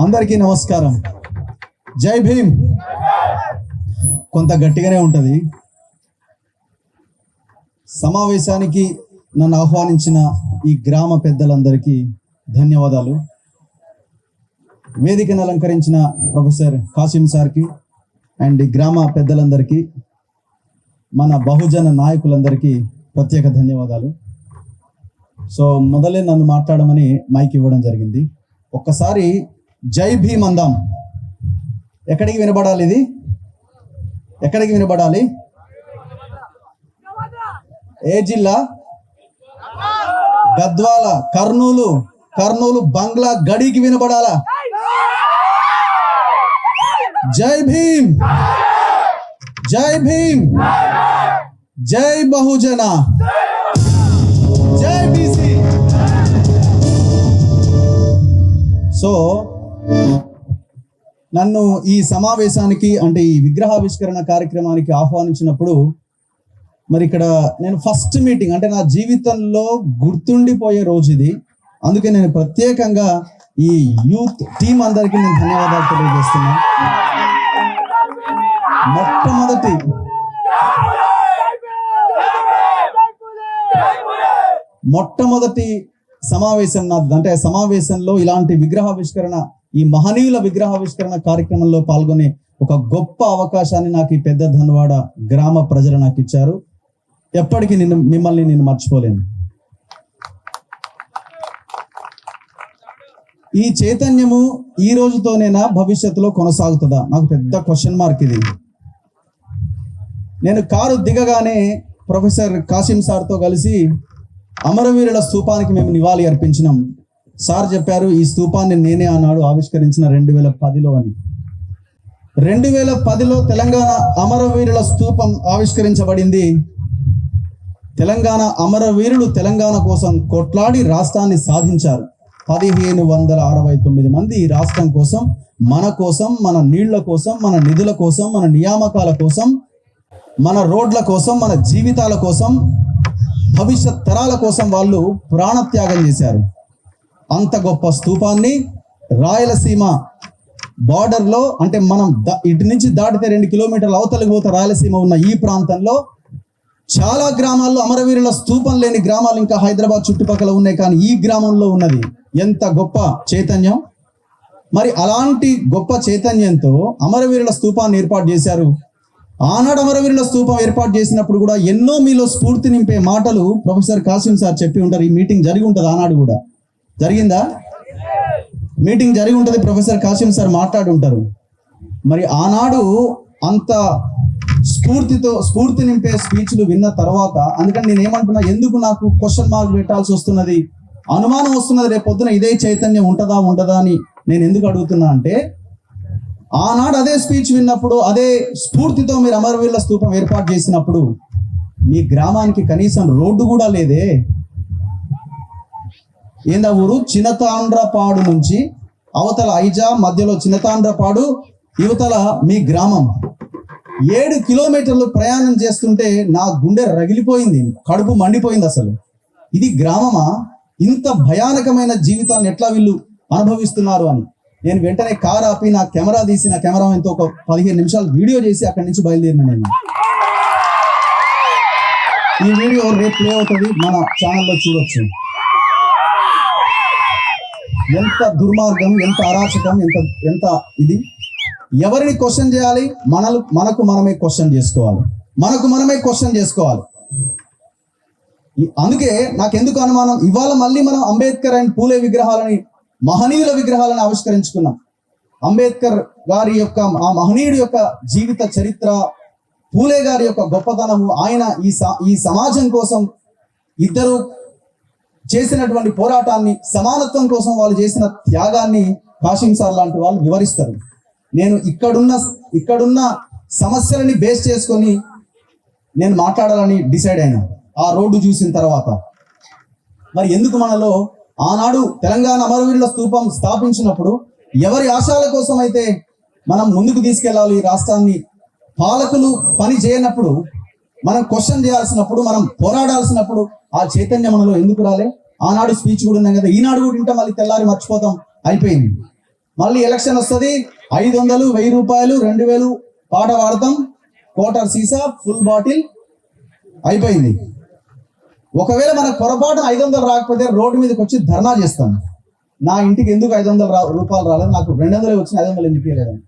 అందరికీ నమస్కారం. జై భీమ్. కొంత గట్టిగానే ఉంటుంది. సమావేశానికి నన్ను ఆహ్వానించిన ఈ గ్రామ పెద్దలందరికీ ధన్యవాదాలు. వేదికను అలంకరించిన ప్రొఫెసర్ కాసిం సార్కి అండ్ ఈ గ్రామ పెద్దలందరికీ మన బహుజన నాయకులందరికీ ప్రత్యేక ధన్యవాదాలు. సో మొదలే నన్ను మాట్లాడమని మైక్ ఇవ్వడం జరిగింది. ఒక్కసారి జై భీమ్ అందాం ఎక్కడికి వినబడాలి ఇది? ఎక్కడికి వినబడాలి? ఏ జిల్లా? గద్వాల కర్నూలు. కర్నూలు బంగ్లా గడికి వినబడాలా? జై భీమ్! జై భీమ్! జై బహుజన! జై బీసీ! సో నన్ను ఈ సమావేశానికి అంటే ఈ విగ్రహావిష్కరణ కార్యక్రమానికి ఆహ్వానించినప్పుడు మరి ఇక్కడ నేను ఫస్ట్ మీటింగ్ అంటే నా జీవితంలో గుర్తుండిపోయే రోజు ఇది. అందుకే నేను ప్రత్యేకంగా ఈ యూత్ టీం అందరికీ నేను ధన్యవాదాలు తెలియజేస్తున్నా. మొట్టమొదటి మొట్టమొదటి సమావేశం నాది. అంటే సమావేశంలో ఇలాంటి విగ్రహావిష్కరణ ఈ మహనీయుల విగ్రహావిష్కరణ కార్యక్రమంలో పాల్గొనే ఒక గొప్ప అవకాశాన్ని నాకు ఈ పెద్ద ధన్వాడ గ్రామ ప్రజలు నాకు ఇచ్చారు. ఎప్పటికీ నేను మిమ్మల్ని నేను మర్చిపోలేను. ఈ చైతన్యము ఈ రోజుతోనేనా భవిష్యత్తులో కొనసాగుతుందా? నాకు పెద్ద క్వశ్చన్ మార్క్ ఇది. నేను కారు దిగగానే ప్రొఫెసర్ కాసిం సార్తో కలిసి అమరవీరుల స్థూపానికి మేము నివాళి అర్పించినాం. సార్ చెప్పారు ఈ స్థూపాన్ని నేనే ఆనాడు ఆవిష్కరించిన రెండు వేల పదిలో అని. రెండు వేల పదిలో తెలంగాణ అమరవీరుల స్థూపం ఆవిష్కరించబడింది. తెలంగాణ అమరవీరులు తెలంగాణ కోసం కొట్లాడి రాష్ట్రాన్ని సాధించారు. పదిహేను వందల అరవై తొమ్మిది మంది ఈ రాష్ట్రం కోసం మన కోసం మన నీళ్ళ కోసం మన నిధుల కోసం మన నియామకాల కోసం మన రోడ్ల కోసం మన జీవితాల కోసం భవిష్యత్ తరాల కోసం వాళ్ళు ప్రాణత్యాగం చేశారు. అంత గొప్ప స్తూపాన్ని రాయలసీమ బార్డర్లో అంటే మనం ఇటు నుంచి దాటితే రెండు కిలోమీటర్ల అవతలకు పోతే రాయలసీమ ఉన్న ఈ ప్రాంతంలో చాలా గ్రామాల్లో అమరవీరుల స్తూపం లేని గ్రామాలు ఇంకా హైదరాబాద్ చుట్టుపక్కల ఉన్నాయి కానీ ఈ గ్రామంలో ఉన్నది. ఎంత గొప్ప చైతన్యం! మరి అలాంటి గొప్ప చైతన్యంతో అమరవీరుల స్తూపాన్ని ఏర్పాటు చేశారు. ఆనాడు అమరవీరుల స్తూపం ఏర్పాటు చేసినప్పుడు కూడా ఎన్నో మీలో స్ఫూర్తి నింపే మాటలు ప్రొఫెసర్ కాసిం సార్ చెప్పి ఉంటారు. ఈ మీటింగ్ జరిగి ఉంటుంది ఆనాడు కూడా. జరిగిందా? మీటింగ్ జరిగి ఉంటుంది ప్రొఫెసర్ కాసిం సార్ మాట్లాడుంటారు మరి ఆనాడు అంత స్ఫూర్తితో స్ఫూర్తి నింపే స్పీచ్లు విన్న తర్వాత అందుకని నేను ఏమంటున్నా ఎందుకు నాకు క్వశ్చన్ మార్క్ పెట్టాల్సి వస్తున్నది? అనుమానం వస్తున్నది రేపు పొద్దున ఇదే చైతన్యం ఉంటుందా ఉండదా అని నేను ఎందుకు అడుగుతున్నా అంటే ఆనాడు అదే స్పీచ్ విన్నప్పుడు అదే స్ఫూర్తితో మీరు అమరవీరుల స్తూపం ఏర్పాటు చేసినప్పుడు మీ గ్రామానికి కనీసం రోడ్డు కూడా లేదే. ఏందా ఊరు? చినతాండ్రపాడు నుంచి అవతల ఐజా మధ్యలో చినతాండ్రపాడు యువతల మీ గ్రామం. ఏడు కిలోమీటర్లు ప్రయాణం చేస్తుంటే నా గుండె రగిలిపోయింది కడుపు మండిపోయింది అసలు. ఇది గ్రామమా? ఇంత భయానకమైన జీవితాన్ని ఎట్లా వీళ్ళు అనుభవిస్తున్నారు అని. నేను వెంటనే కార్ ఆపి నా కెమెరా తీసి నా కెమెరా ఎంతో ఒక పదిహేను నిమిషాలు వీడియో చేసి అక్కడి నుంచి బయలుదేరిన నేను. ఈ వీడియో రేపు ప్లే అవుతుంది మన ఛానల్లో చూడొచ్చు. ఎంత దుర్మార్గం ఎంత అరాచకం ఎంత ఎంత ఇది? ఎవరిని క్వశ్చన్ చేయాలి? మనలు మనకు మనమే క్వశ్చన్ చేసుకోవాలి. మనకు మనమే క్వశ్చన్ చేసుకోవాలి. అందుకే నాకు ఎందుకు అనుమానం? ఇవాళ మళ్ళీ మనం అంబేద్కర్ అండ్ పూలే విగ్రహాలని మహనీయుల విగ్రహాలను ఆవిష్కరించుకున్నాం. అంబేద్కర్ గారి యొక్క ఆ మహనీయుడి యొక్క జీవిత చరిత్ర పూలే గారి యొక్క గొప్పతనము ఆయన ఈ స- ఈ సమాజం కోసం ఇద్దరు చేసినటువంటి పోరాటాన్ని సమానత్వం కోసం వాళ్ళు చేసిన త్యాగాన్ని కాశిం సార్ లాంటి వాళ్ళు వివరిస్తారు. నేను ఇక్కడున్న ఇక్కడున్న సమస్యలని బేస్ చేసుకొని నేను మాట్లాడాలని డిసైడ్ అయినా. ఆ రోడ్డు చూసిన తర్వాత. మరి ఎందుకు మనలో ఆనాడు తెలంగాణ అమరవీరుల స్థూపం స్థాపించినప్పుడు ఎవరి ఆశాల కోసం అయితే మనం ముందుకు తీసుకెళ్ళాలి ఈ రాష్ట్రాన్ని? పాలకులు పని చేయనప్పుడు మనం క్వశ్చన్ చేయాల్సినప్పుడు మనం పోరాడాల్సినప్పుడు ఆ చైతన్యం మనలో ఎందుకు రాలే? ఆనాడు స్పీచ్ కూడా ఉన్నాం కదా ఈనాడు కూడా వింటాం మళ్ళీ తెల్లారి మర్చిపోతాం. అయిపోయింది. మళ్ళీ ఎలక్షన్ వస్తుంది ఐదు వందలు వెయ్యి రూపాయలు రెండు వేలు పాట పాడతాం. కోటర్ సీసా ఫుల్ బాటిల్ అయిపోయింది. ఒకవేళ మనకు పొరపాటు ఐదు వందలు రాకపోతే రోడ్డు మీదకి వచ్చి ధర్నా చేస్తాం. నా ఇంటికి ఎందుకు ఐదు వందల రూపాయలు రాలేదు? నాకు రెండు వందలు వచ్చిన ఐదు వందలు ఎందుకు ఇవ్వలేదని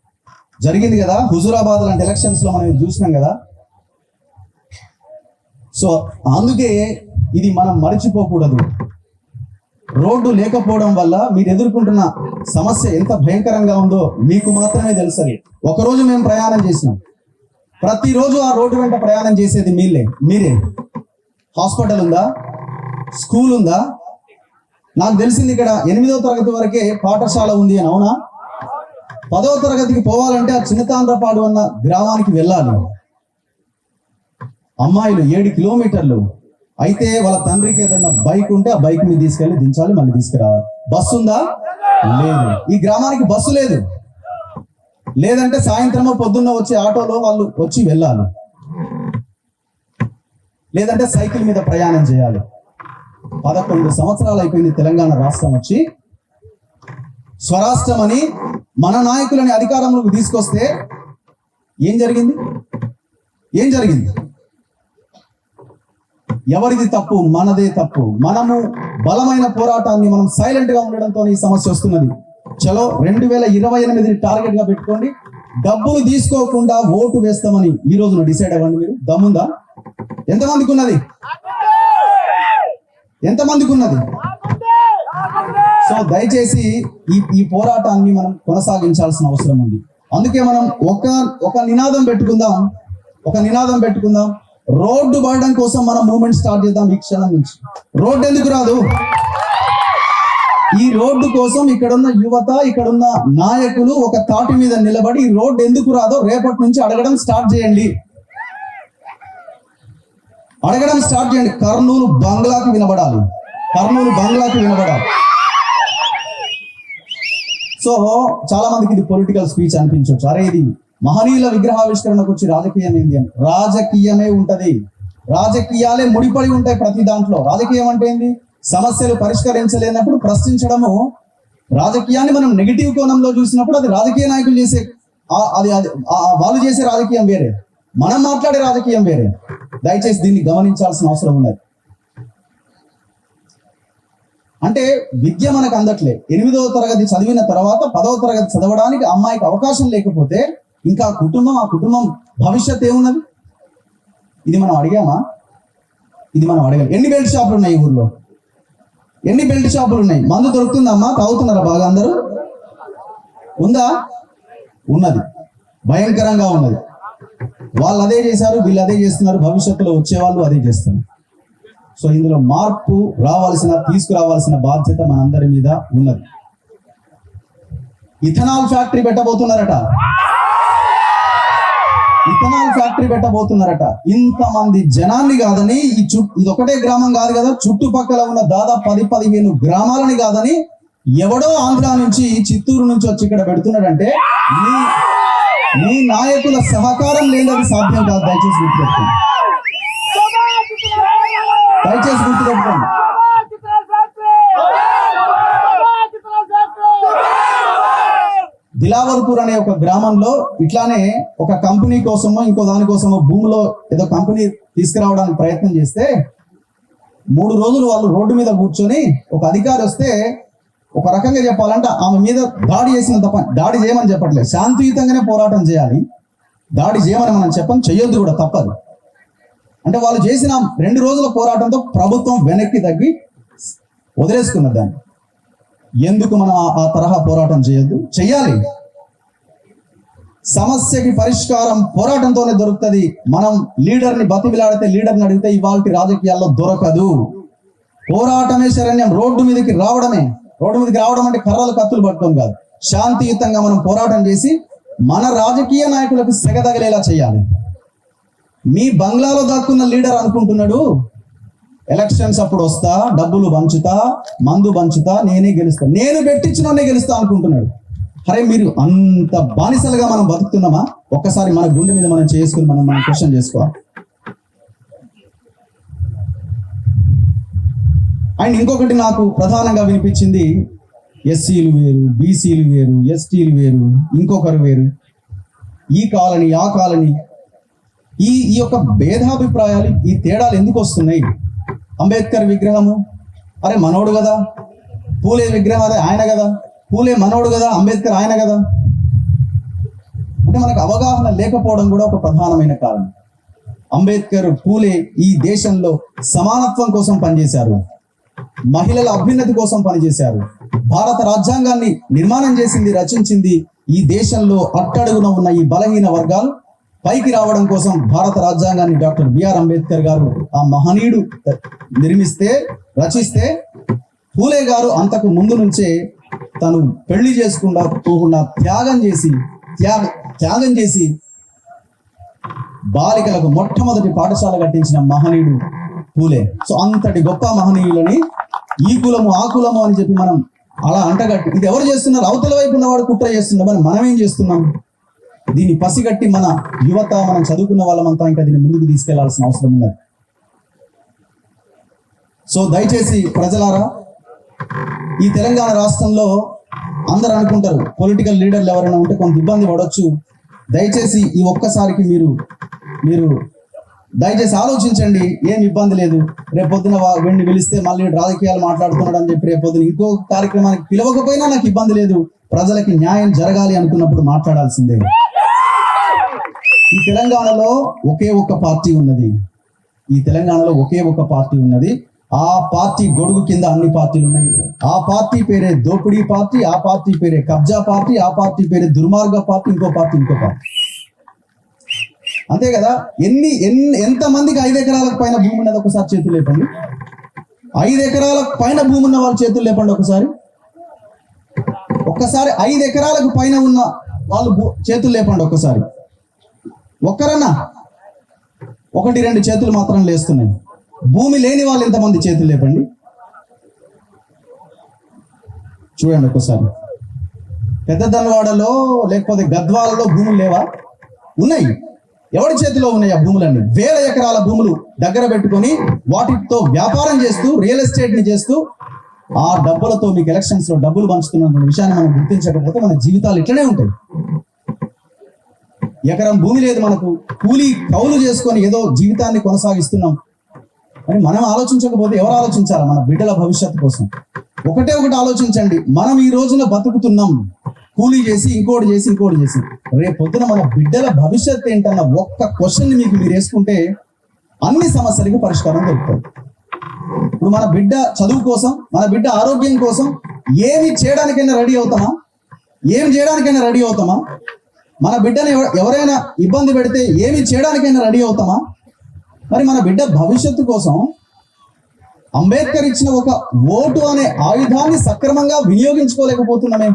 జరిగింది కదా హుజూరాబాద్ లాంటి ఎలక్షన్స్లో మనం చూసినాం కదా. సో అందుకే ఇది మనం మర్చిపోకూడదు. రోడ్డు లేకపోవడం వల్ల మీరు ఎదుర్కొంటున్న సమస్య ఎంత భయంకరంగా ఉందో మీకు మాత్రమే తెలుసది. ఒకరోజు మేము ప్రయాణం చేసినాం. ప్రతిరోజు ఆ రోడ్డు వెంట ప్రయాణం చేసేది మీలే మీరే. హాస్పిటల్ ఉందా? స్కూల్ ఉందా? నాకు తెలిసింది ఇక్కడ ఎనిమిదో తరగతి వరకే పాఠశాల ఉంది అని అవునా? పదవ తరగతికి పోవాలంటే ఆ చిన్నతాండ్రపాడు అన్న గ్రామానికి వెళ్ళాలి. అమ్మాయిలు ఏడు కిలోమీటర్లు అయితే వాళ్ళ తండ్రికి ఏదన్నా బైక్ ఉంటే ఆ బైక్ మీద తీసుకెళ్ళి దించాలి మళ్ళీ తీసుకురావాలి. బస్సు ఉందా? లేదు. ఈ గ్రామానికి బస్సు లేదు. లేదంటే సాయంత్రమో పొద్దున్న వచ్చే ఆటోలో వాళ్ళు వచ్చి వెళ్ళాలి. లేదంటే సైకిల్ మీద ప్రయాణం చేయాలి. పదకొండు సంవత్సరాలు అయిపోయింది తెలంగాణ రాష్ట్రం వచ్చి. స్వరాష్ట్రం అని మన నాయకులని అధికారంలోకి తీసుకొస్తే ఏం జరిగింది? ఏం జరిగింది? ఎవరిది తప్పు? మనదే తప్పు. మనము బలమైన పోరాటాన్ని మనం సైలెంట్గా ఉండడంతో ఈ సమస్య వస్తున్నది. చలో రెండు వేల ఇరవై ఎనిమిది టార్గెట్గా పెట్టుకోండి. డబ్బులు తీసుకోకుండా ఓటు వేస్తామని ఈ రోజున డిసైడ్ అవ్వండి మీరు. దమ్ముందా? ఎంతమందికి ఉన్నది ఎంతమందికి ఉన్నది సో దయచేసి ఈ ఈ పోరాటాన్ని మనం కొనసాగించాల్సిన అవసరం ఉంది. అందుకే మనం ఒక ఒక నినాదం పెట్టుకుందాం. ఒక నినాదం పెట్టుకుందాం. రోడ్డు పడడం కోసం మనం మూమెంట్ స్టార్ట్ చేద్దాం ఈ క్షణం నుంచి. రోడ్డు ఎందుకు రాదు? ఈ రోడ్డు కోసం ఇక్కడున్న యువత ఇక్కడున్న నాయకులు ఒక తాటి మీద నిలబడి ఈ రోడ్డు ఎందుకు రాదో రేపటి నుంచి అడగడం స్టార్ట్ చేయండి. అడగడం స్టార్ట్ చేయండి. కర్నూలు బంగ్లాకి వినబడాలి. కర్నూలు బంగ్లాకి వినబడాలి. సో చాలా మందికి ఇది పొలిటికల్ స్పీచ్ అనిపించవచ్చు అరే ఇది మహనీయుల విగ్రహావిష్కరణకు వచ్చి రాజకీయం ఏంది అని. రాజకీయమే ఉంటది. రాజకీయాలే ముడిపడి ఉంటాయి ప్రతి దాంట్లో. రాజకీయం అంటే ఏంది? సమస్యలు పరిష్కరించలేనప్పుడు ప్రశ్నించడము. రాజకీయాన్ని మనం నెగిటివ్ కోణంలో చూసినప్పుడు అది రాజకీయ నాయకులు చేసే అది అది వాళ్ళు చేసే రాజకీయం వేరే. మనం మాట్లాడే రాజకీయం వేరే. దయచేసి దీన్ని గమనించాల్సిన అవసరం ఉన్నది. అంటే విద్య మనకు అందట్లే. ఎనిమిదవ తరగతి చదివిన తర్వాత పదవ తరగతి చదవడానికి అమ్మాయికి అవకాశం లేకపోతే ఇంకా కుటుంబం ఆ కుటుంబం భవిష్యత్ ఏమున్నది? ఇది మనం అడిగామా? ఇది మనం అడగాలి. ఎన్ని బెల్ట్ షాపులు ఉన్నాయి ఊర్లో? ఎన్ని బెల్ట్ షాపులు ఉన్నాయి? మందు దొరుకుతుందమ్మా? తాగుతున్నారా బాగా అందరూ? ఉందా? ఉన్నది. భయంకరంగా ఉన్నది. వాళ్ళు అదే చేశారు వీళ్ళు అదే చేస్తున్నారు. భవిష్యత్తులో వచ్చేవాళ్ళు అదే చేస్తున్నారు. సో ఇందులో మార్పు రావాల్సిన తీసుకురావాల్సిన బాధ్యత మనందరి మీద ఉన్నది. ఇథనాల్ ఫ్యాక్టరీ పెట్టబోతున్నారట. ఇథనాల్ ఫ్యాక్టరీ పెట్టబోతున్నారట ఇంతమంది జనాన్ని కాదని ఈ చుట్టూ ఇది ఒకటే గ్రామం కాదు కదా చుట్టుపక్కల ఉన్న దాదాపు పది పదిహేను గ్రామాలని కాదని ఎవడో ఆంధ్ర నుంచి చిత్తూరు నుంచి వచ్చి ఇక్కడ పెడుతున్నాడంటే మీ మీ నాయకుల సహకారం లేనిది సాధ్యం కాదు. దయచేసి గుర్తుపెట్టుకోండి. దయచేసి గుర్తుపెట్టుకోండి. దిలావర్పూర్ అనే ఒక గ్రామంలో ఇట్లానే ఒక కంపెనీ కోసమో ఇంకో దానికోసమో భూమిలో ఏదో కంపెనీ తీసుకురావడానికి ప్రయత్నం చేస్తే మూడు రోజులు వాళ్ళు రోడ్డు మీద కూర్చొని ఒక అధికారి వస్తే ఒక రకంగా చెప్పాలంటే ఆమె మీద దాడి చేసినంత పని దాడి చేయమని చెప్పట్లేదు. శాంతియుతంగానే పోరాటం చేయాలి. దాడి చేయమని మనం చెప్పం చెయ్యొద్దు కూడా తప్పదు. అంటే వాళ్ళు చేసిన రెండు రోజుల పోరాటంతో ప్రభుత్వం వెనక్కి తగ్గి వదిలేసుకున్న దాన్ని. ఎందుకు మనం ఆ- తరహా పోరాటం చేయొద్దు? చెయ్యాలి. సమస్యకి పరిష్కారం పోరాటంతోనే దొరుకుతుంది. మనం లీడర్ని బతిమిలాడితే లీడర్ని అడిగితే ఇవాళ రాజకీయాల్లో దొరకదు. పోరాటమే శరణ్యం. రోడ్డు మీదకి రావడమే. రోడ్డు మీదకి రావడం అంటే కర్రలు కత్తులు పట్టుకొని కాదు. శాంతియుతంగా మనం పోరాటం చేసి మన రాజకీయ నాయకులకు సెగ తగిలేలా చేయాలి. మీ బంగ్లాలో దాక్కున్న లీడర్ అనుకుంటున్నాడు? ఎలక్షన్స్ అప్పుడు వస్తా డబ్బులు పంచుతా మందు పంచుతా నేనే గెలుస్తా. నేను పెట్టించినోనే గెలుస్తా అనుకుంటున్నాడు. అరే మీరు అంత బానిసలుగా మనం బతుకుతున్నామా? ఒక్కసారి మన గుండె మీద మనం చేసుకుని మనం మనం క్వశ్చన్ చేసుకోవాలి. అండ్ ఇంకొకటి నాకు ప్రధానంగా వినిపించింది ఎస్సీలు వేరు బీసీలు వేరు ఎస్టీలు వేరు ఇంకొకరు వేరు. ఈ కాలనీ ఆ కాలనీ ఈ ఈ యొక్క భేదాభిప్రాయాలు ఈ తేడాలు ఎందుకు వస్తున్నాయి? అంబేద్కర్ విగ్రహము. అరే మనోడు కదా. పూలే విగ్రహం అదే ఆయన కదా. పూలే మనోడు కదా అంబేద్కర్ ఆయన కదా. అంటే మనకు అవగాహన లేకపోవడం కూడా ఒక ప్రధానమైన కారణం. అంబేద్కర్ పూలే ఈ దేశంలో సమానత్వం కోసం పనిచేశారు. మహిళల అభ్యున్నతి కోసం పనిచేశారు. భారత రాజ్యాంగాన్ని నిర్మాణం చేసింది రచించింది ఈ దేశంలో అట్టడుగున ఉన్న ఈ బలహీన వర్గాలు పైకి రావడం కోసం భారత రాజ్యాంగాన్ని డాక్టర్ బిఆర్ అంబేద్కర్ గారు ఆ మహనీయుడు నిర్మిస్తే రచిస్తే పూలే గారు అంతకు ముందు నుంచే తను పెళ్ళి చేసుకుండా పోకుండా త్యాగం చేసి త్యాగ త్యాగం చేసి బాలికలకు మొట్టమొదటి పాఠశాల కట్టించిన మహనీయుడు పూలే. సో అంతటి గొప్ప మహనీయులని ఈ కులము ఆ కులము అని చెప్పి మనం అలా అంటగట్టి ఇది ఎవరు చేస్తున్నారు? అవతల వైపు ఉన్నవాడు కుట్ర చేస్తున్నారు మరి మనం ఏం చేస్తున్నాం? దీన్ని పసిగట్టి మన యువత మనం చదువుకున్న వాళ్ళమంతా ఇంకా దీన్ని ముందుకు తీసుకెళ్ళాల్సిన అవసరం ఉన్నది. సో దయచేసి ప్రజలారా ఈ తెలంగాణ రాష్ట్రంలో అందరూ అనుకుంటారు పొలిటికల్ లీడర్లు ఎవరైనా ఉంటే కొంత ఇబ్బంది పడవచ్చు దయచేసి ఈ ఒక్కసారికి మీరు మీరు దయచేసి ఆలోచించండి ఏం ఇబ్బంది లేదు. రేపొద్దున వా- వీడిని పిలిస్తే మళ్ళీ రాజకీయాలు మాట్లాడుతున్నాడు అని చెప్పి రేపొద్దున ఇంకో కార్యక్రమానికి పిలవకపోయినా నాకు ఇబ్బంది లేదు. ప్రజలకి న్యాయం జరగాలి అనుకున్నప్పుడు మాట్లాడాల్సిందే. ఈ తెలంగాణలో ఒకే ఒక్క పార్టీ ఉన్నది. ఈ తెలంగాణలో ఒకే ఒక పార్టీ ఉన్నది. ఆ పార్టీ గొడుగు కింద అన్ని పార్టీలు ఉన్నాయి. ఆ పార్టీ పేరే దోపిడీ పార్టీ ఆ పార్టీ పేరే కబ్జా పార్టీ ఆ పార్టీ పేరే దుర్మార్గ పార్టీ ఇంకో పార్టీ ఇంకో పార్టీ. అంతే కదా? ఎన్ని ఎన్ని ఎంత మందికి ఐదు ఎకరాలకు పైన భూమి ఉన్నది ఒకసారి చేతులు లేపండి. ఐదు ఎకరాల పైన భూమి ఉన్న వాళ్ళు చేతులు లేపండి ఒకసారి. ఒక్కసారి ఐదు ఎకరాలకు పైన ఉన్న వాళ్ళు చేతులు లేపండి ఒక్కసారి ఒక్కరన్నా? ఒకటి రెండు చేతులు మాత్రం లేస్తున్నాయి. భూమి లేని వాళ్ళు ఎంతమంది చేతులు లేపండి? చూడండి ఒక్కసారి పెద్ద దన్వాడలో లేకపోతే గద్వాలలో భూములు లేవా? ఉన్నాయి. ఎవరి చేతిలో ఉన్నాయి ఆ భూములన్నీ? వేల ఎకరాల భూములు దగ్గర పెట్టుకొని వాటితో వ్యాపారం చేస్తూ రియల్ ఎస్టేట్ని చేస్తూ ఆ డబ్బులతో మీకు ఎలక్షన్స్లో డబ్బులు పంచుతున్న విషయాన్ని మనం గుర్తించకపోతే మన జీవితాలు ఇట్లనే ఉంటాయి. ఎకరం భూమి లేదు మనకు. కూలి కౌలు చేసుకొని ఏదో జీవితాన్ని కొనసాగిస్తున్నాం. అని మనం ఆలోచించకపోతే ఎవరు ఆలోచించాలా మన బిడ్డల భవిష్యత్తు కోసం? ఒకటే ఒకటి ఆలోచించండి. మనం ఈ రోజున బతుకుతున్నాం. కూలీ చేసి ఇంకోటి చేసి ఇంకోటి చేసి. రేపు పొద్దున మన బిడ్డల భవిష్యత్తు ఏంటన్న ఒక్క క్వశ్చన్ మీకు మీరు వేసుకుంటే అన్ని సమస్యలకి పరిష్కారం దొరుకుతుంది. ఇప్పుడు మన బిడ్డ చదువు కోసం మన బిడ్డ ఆరోగ్యం కోసం ఏమి చేయడానికైనా రెడీ అవుతామా? ఏమి చేయడానికైనా రెడీ అవుతామా? మన బిడ్డని ఎవరైనా ఇబ్బంది పెడితే ఏమి చేయడానికైనా రెడీ అవుతామా? మరి మన బిడ్డ భవిష్యత్తు కోసం అంబేద్కర్ ఇచ్చిన ఒక ఓటు అనే ఆయుధాన్ని సక్రమంగా వినియోగించుకోలేకపోతున్నామే.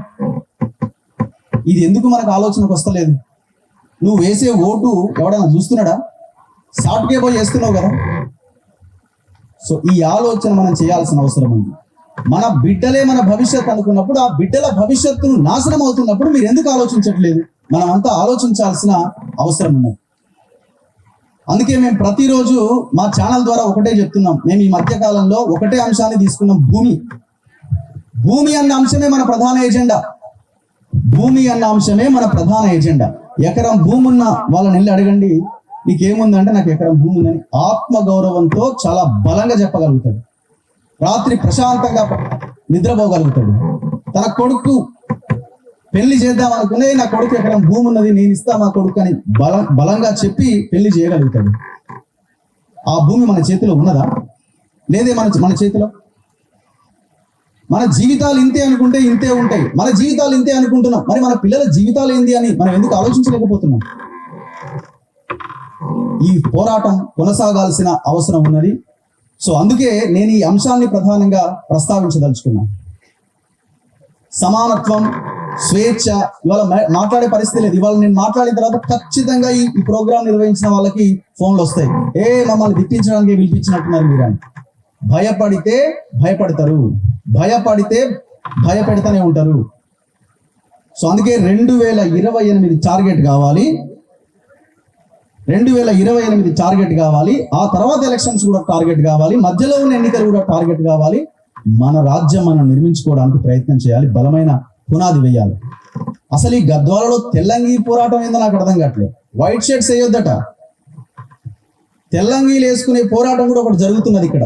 ఇది ఎందుకు మనకు ఆలోచనకు వస్తలేదు? నువ్వు వేసే ఓటు ఎవడైనా చూస్తున్నాడా? సాఫ్ట్కే పోయి వేస్తున్నావు కదా. సో ఈ ఆలోచన మనం చేయాల్సిన అవసరం ఉంది. మన బిడ్డలే మన భవిష్యత్ అనుకున్నప్పుడు ఆ బిడ్డల భవిష్యత్తును నాశనం అవుతున్నప్పుడు మీరు ఎందుకు ఆలోచించట్లేదు? మనం అంతా ఆలోచించాల్సిన అవసరం ఉన్నది. అందుకే మేము ప్రతిరోజు మా ఛానల్ ద్వారా ఒకటే చెప్తున్నాం. మేము ఈ మధ్య కాలంలో ఒకటే అంశాన్ని తీసుకున్నాం భూమి. భూమి అన్న అంశమే మన ప్రధాన ఎజెండా. భూమి అన్న అంశమే మన ప్రధాన ఎజెండా. ఎకరం భూమి ఉన్న వాళ్ళని వెళ్ళి అడగండి నీకేముందంటే నాకు ఎకరం భూమి ఉందని ఆత్మ గౌరవంతో చాలా బలంగా చెప్పగలుగుతాడు. రాత్రి ప్రశాంతంగా నిద్రపోగలుగుతాడు. తన కొడుకు పెళ్ళి చేద్దాం అనుకునే నా కొడుకు ఎకరం భూమి ఉన్నది నేను ఇస్తా మా కొడుకు అని బలం బలంగా చెప్పి పెళ్ళి చేయగలుగుతాడు. ఆ భూమి మన చేతిలో ఉన్నదా? లేదే మన మన చేతిలో? మన జీవితాలు ఇంతే అనుకుంటే ఇంతే ఉంటాయి. మన జీవితాలు ఇంతే అనుకుంటున్నాం. మరి మన పిల్లల జీవితాలు ఏంది అని మనం ఎందుకు ఆలోచించలేకపోతున్నాం? ఈ పోరాటం కొనసాగాల్సిన అవసరం ఉన్నది. సో అందుకే నేను ఈ అంశాన్ని ప్రధానంగా ప్రస్తావించదలుచుకున్నాను సమానత్వం స్వేచ్ఛ ఇవాళ మాట్లాడే పరిస్థితి లేదు. ఇవాళ నేను మాట్లాడిన తర్వాత ఖచ్చితంగా ఈ ప్రోగ్రామ్ నిర్వహించిన వాళ్ళకి ఫోన్లు వస్తాయి. ఏ మమ్మల్ని దిట్టించడానికి పిలిపించినట్టున్నారు మీరు అని. భయపడితే భయపడతారు. భయపడితే భయపెడతానే ఉంటారు. సో అందుకే రెండు వేల ఇరవై ఎనిమిది టార్గెట్ కావాలి. రెండు వేల ఇరవై ఎనిమిది టార్గెట్ కావాలి. ఆ తర్వాత ఎలక్షన్స్ కూడా టార్గెట్ కావాలి. మధ్యలో ఉన్న ఎన్నికలు కూడా టార్గెట్ కావాలి. మన రాజ్యం మనం నిర్మించుకోవడానికి ప్రయత్నం చేయాలి. బలమైన పునాది వేయాలి. అసలు ఈ గద్వాలలో తెల్లంగి పోరాటం ఏందో నాకు అర్థం కావట్లేదు. White shirts వేయొద్దట. తెల్లంగీలు వేసుకునే పోరాటం కూడా ఒకటి జరుగుతున్నది ఇక్కడ.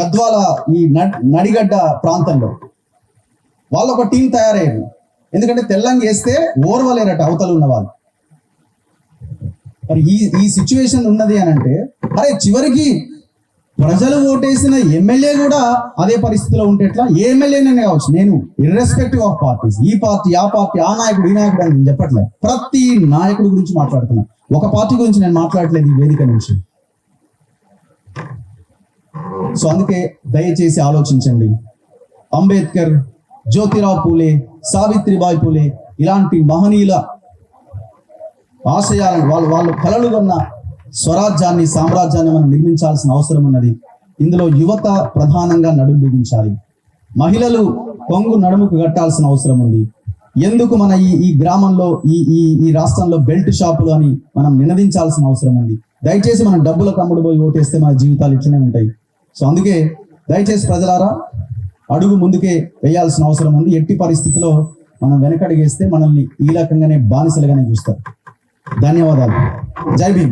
గద్వాల ఈ నడిగడ్డ ప్రాంతంలో. వాళ్ళు ఒక టీం తయారయ్యారు. ఎందుకంటే తెల్లంగి వేస్తే ఓర్వలేరట అవతలు ఉన్న వాళ్ళు. మరి ఈ ఈ సిచ్యువేషన్ ఉన్నది అని అంటే అరే చివరికి ప్రజలు ఓటేసిన ఎమ్మెల్యే కూడా అదే పరిస్థితిలో ఉంటే ఎట్లా? ఏ ఎమ్మెల్యేనే కావచ్చు. నేను ఇర్రెస్పెక్టివ్ ఆఫ్ పార్టీస్ ఈ పార్టీ ఆ పార్టీ ఆ నాయకుడు ఈ నాయకుడు అని నేను చెప్పట్లేదు. ప్రతి నాయకుడి గురించి మాట్లాడుతున్నా. ఒక పార్టీ గురించి నేను మాట్లాడట్లేదు ఈ వేదిక నుంచి. సో అందుకే దయచేసి ఆలోచించండి. అంబేద్కర్ జ్యోతిరావు పూలే సావిత్రిబాయి పూలే ఇలాంటి మహనీయుల ఆశయాలను వాళ్ళు వాళ్ళు కలలు కన్న స్వరాజ్యాన్ని సామ్రాజ్యాన్ని మనం నిర్మించాల్సిన అవసరం ఉన్నది. ఇందులో యువత ప్రధానంగా నడుము బిగించాలి. మహిళలు కొంగు నడుముకు కట్టాల్సిన అవసరం ఉంది. ఎందుకు మన ఈ ఈ గ్రామంలో ఈ ఈ ఈ రాష్ట్రంలో బెల్ట్ షాపులు అని మనం నినదించాల్సిన అవసరం ఉంది. దయచేసి మనం డబ్బుల కమ్ముడు పోయి ఓటేస్తే మన జీవితాలు ఇట్లనే ఉంటాయి. సో అందుకే దయచేసి ప్రజలారా అడుగు ముందుకే వేయాల్సిన అవసరం ఉంది. ఎట్టి పరిస్థితిలో మనం వెనకడిగేస్తే మనల్ని ఈ రకంగానే బానిసలుగానే చూస్తారు. ధన్యవాదాలు. జై భీమ్.